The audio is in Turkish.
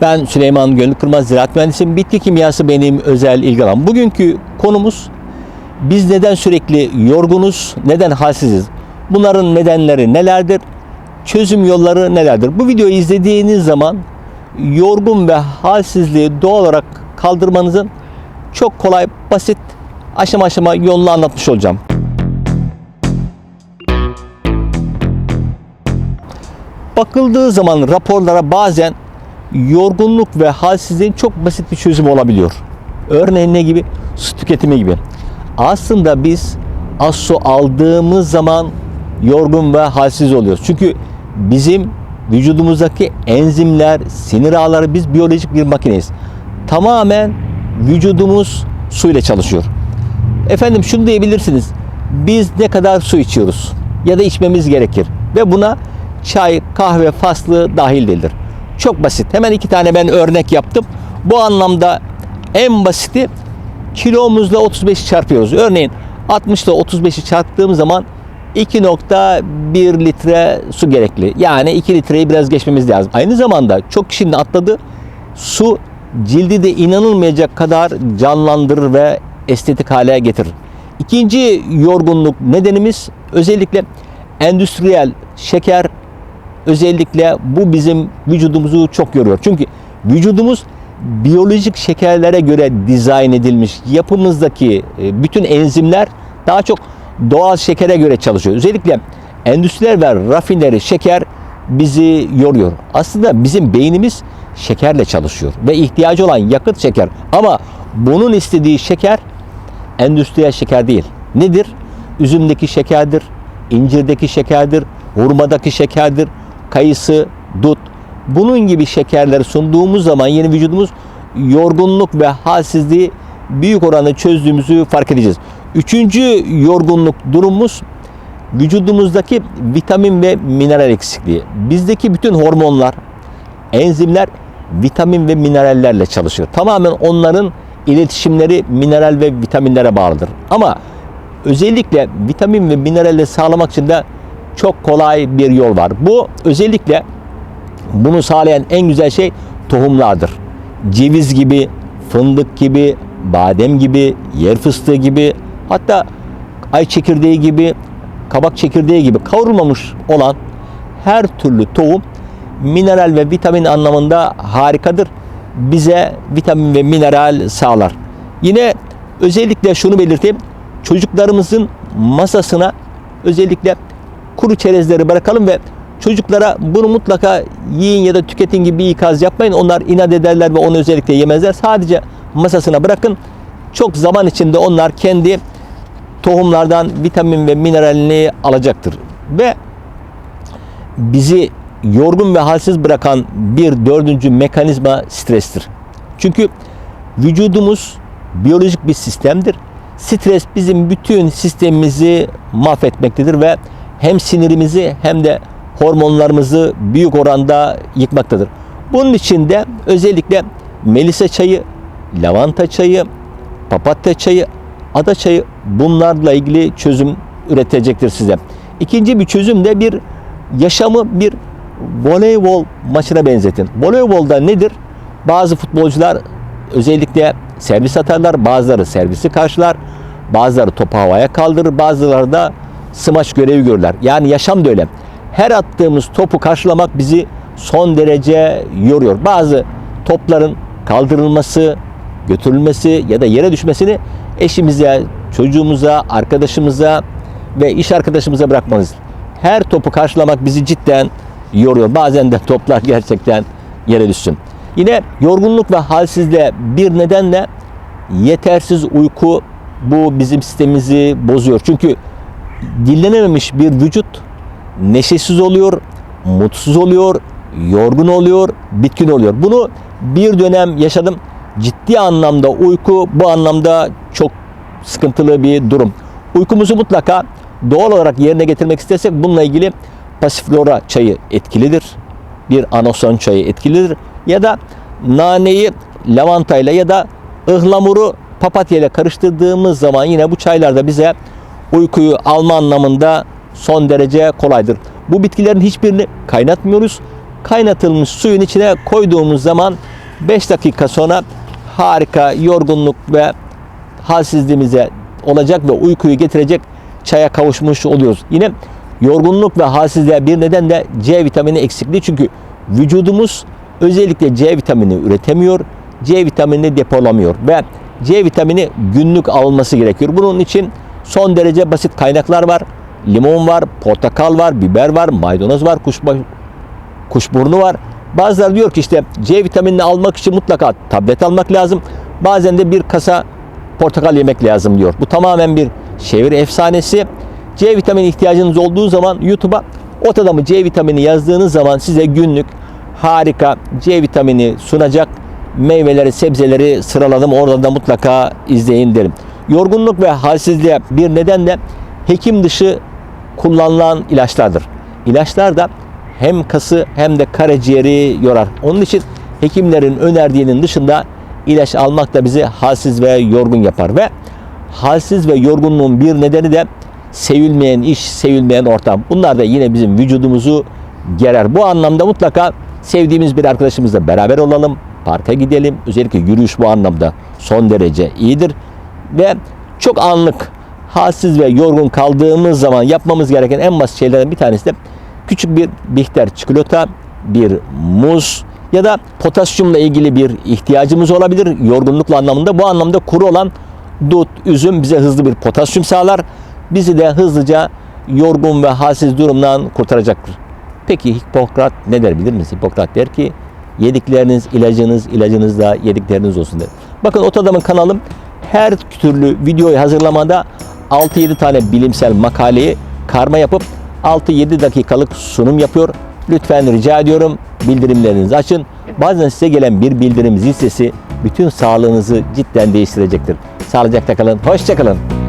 Ben Süleyman Gönül Kırmaz Ziraat Mühendisiyim. Bitki kimyası benim özel ilgi alanım. Bugünkü konumuz biz neden sürekli yorgunuz, neden halsiziz? Bunların nedenleri nelerdir? Çözüm yolları nelerdir? Bu videoyu izlediğiniz zaman yorgun ve halsizliği doğal olarak kaldırmanızın çok kolay, basit, aşama aşama yolunu anlatmış olacağım. Bakıldığı zaman raporlara bazen yorgunluk ve halsizliğin çok basit bir çözümü olabiliyor. Örneğin ne gibi? Su tüketimi gibi. Aslında biz az su aldığımız zaman yorgun ve halsiz oluyoruz. Çünkü bizim vücudumuzdaki enzimler, sinir ağları biz biyolojik bir makineyiz. Tamamen vücudumuz su ile çalışıyor. Efendim şunu diyebilirsiniz. Biz ne kadar su içiyoruz ya da içmemiz gerekir ve buna çay, kahve faslı dahil değildir. Çok basit. Hemen iki tane ben örnek yaptım. Bu anlamda en basiti kilomuzla 35'i çarpıyoruz. Örneğin 60 ile 35'i çarptığım zaman 2.1 litre su gerekli. Yani 2 litreyi biraz geçmemiz lazım. Aynı zamanda çok kişinin atladığı su cildi de inanılmayacak kadar canlandırır ve estetik hale getirir. İkinci yorgunluk nedenimiz özellikle endüstriyel şeker özellikle bu bizim vücudumuzu çok yoruyor. Çünkü vücudumuz biyolojik şekerlere göre dizayn edilmiş. Yapımızdaki e, bütün enzimler daha çok doğal şekere göre çalışıyor. Özellikle endüstriyel ve rafineri şeker bizi yoruyor. Aslında bizim beynimiz şekerle çalışıyor ve ihtiyacı olan yakıt şeker. Ama bunun istediği şeker endüstriyel şeker değil. Nedir? Üzümdeki şekerdir, incirdeki şekerdir, hurmadaki şekerdir, kayısı, dut. Bunun gibi şekerleri sunduğumuz zaman yeni vücudumuz yorgunluk ve halsizliği büyük oranda çözdüğümüzü fark edeceğiz. Üçüncü yorgunluk durumumuz vücudumuzdaki vitamin ve mineral eksikliği. Bizdeki bütün hormonlar, enzimler vitamin ve minerallerle çalışıyor. Tamamen onların iletişimleri mineral ve vitaminlere bağlıdır. Ama özellikle vitamin ve mineralleri sağlamak için de çok kolay bir yol var. Bu özellikle bunu sağlayan en güzel şey tohumlardır. Ceviz gibi, fındık gibi, badem gibi, yer fıstığı gibi, hatta ay çekirdeği gibi, kabak çekirdeği gibi kavrulmamış olan her türlü tohum mineral ve vitamin anlamında harikadır. Bize vitamin ve mineral sağlar. Yine özellikle şunu belirteyim. Çocuklarımızın masasına özellikle kuru çerezleri bırakalım ve çocuklara bunu mutlaka yiyin ya da tüketin gibi bir ikaz yapmayın. Onlar inat ederler ve onu özellikle yemezler. Sadece masasına bırakın. Çok zaman içinde onlar kendi tohumlardan vitamin ve mineralini alacaktır. Ve bizi yorgun ve halsiz bırakan bir dördüncü mekanizma strestir. Çünkü vücudumuz biyolojik bir sistemdir. Stres bizim bütün sistemimizi mahvetmektedir ve hem sinirimizi hem de hormonlarımızı büyük oranda yıkmaktadır. Bunun için de özellikle melisa çayı, lavanta çayı, papatya çayı, ada çayı bunlarla ilgili çözüm üretecektir size. İkinci bir çözüm de bir yaşamı bir voleybol maçına benzetin. Voleybolda nedir? Bazı futbolcular özellikle servis atarlar, bazıları servisi karşılar, bazıları topu havaya kaldırır, bazıları da smaç görevi görürler. Yani yaşam da öyle. Her attığımız topu karşılamak bizi son derece yoruyor. Bazı topların kaldırılması, götürülmesi ya da yere düşmesini eşimize, çocuğumuza, arkadaşımıza ve iş arkadaşımıza bırakmalıyız. Her topu karşılamak bizi cidden yoruyor. Bazen de toplar gerçekten yere düşsün. Yine yorgunluk ve halsizliğe bir nedenle yetersiz uyku bu bizim sistemimizi bozuyor. Çünkü dinlenememiş bir vücut neşesiz oluyor, mutsuz oluyor, yorgun oluyor, bitkin oluyor. Bunu bir dönem yaşadım. Ciddi anlamda uyku bu anlamda çok sıkıntılı bir durum. Uykumuzu mutlaka doğal olarak yerine getirmek istersek bununla ilgili pasiflora çayı etkilidir. Bir anason çayı etkilidir. Ya da naneyi lavantayla ya da ıhlamuru papatya ile karıştırdığımız zaman yine bu çaylarda bize uykuyu alma anlamında son derece kolaydır. Bu bitkilerin hiçbirini kaynatmıyoruz. Kaynatılmış suyun içine koyduğumuz zaman 5 dakika sonra harika yorgunluk ve halsizliğimize olacak ve uykuyu getirecek çaya kavuşmuş oluyoruz. Yine yorgunluk ve halsizliğe bir neden de C vitamini eksikliği. Çünkü vücudumuz özellikle C vitamini üretemiyor. C vitaminini depolamıyor ve C vitamini günlük alınması gerekiyor. Bunun için son derece basit kaynaklar var. Limon var, portakal var, biber var, maydanoz var, kuşbaşı, kuşburnu var. Bazıları diyor ki işte C vitaminini almak için mutlaka tablet almak lazım. Bazen de bir kasa portakal yemek lazım diyor. Bu tamamen bir çeviri efsanesi. C vitamini ihtiyacınız olduğu zaman YouTube'a ot adamı C vitamini yazdığınız zaman size günlük harika C vitamini sunacak meyveleri, sebzeleri sıraladım. Oradan da mutlaka izleyin derim. Yorgunluk ve halsizliğe bir neden de hekim dışı kullanılan ilaçlardır. İlaçlar da hem kası hem de karaciğeri yorar. Onun için hekimlerin önerdiğinin dışında ilaç almak da bizi halsiz ve yorgun yapar ve halsiz ve yorgunluğun bir nedeni de sevilmeyen iş, sevilmeyen ortam. Bunlar da yine bizim vücudumuzu gerer. Bu anlamda mutlaka sevdiğimiz bir arkadaşımızla beraber olalım, parka gidelim. Özellikle yürüyüş bu anlamda son derece iyidir ve çok anlık halsiz ve yorgun kaldığımız zaman yapmamız gereken en basit şeylerden bir tanesi de küçük bir bihter çikolata, bir muz ya da potasyumla ilgili bir ihtiyacımız olabilir yorgunlukla anlamında. Bu anlamda kuru olan dut, üzüm bize hızlı bir potasyum sağlar. Bizi de hızlıca yorgun ve halsiz durumdan kurtaracaktır. Peki Hipokrat ne der bilir misiniz? Hipokrat der ki yedikleriniz ilacınız, ilacınız da yedikleriniz olsun der. Bakın Ot Adam'ın kanalım her türlü videoyu hazırlamada 6-7 tane bilimsel makaleyi karma yapıp 6-7 dakikalık sunum yapıyor. Lütfen rica ediyorum bildirimlerinizi açın. Bazen size gelen bir bildirim zil sesi bütün sağlığınızı cidden değiştirecektir. Sağlıcakla kalın, hoşça kalın.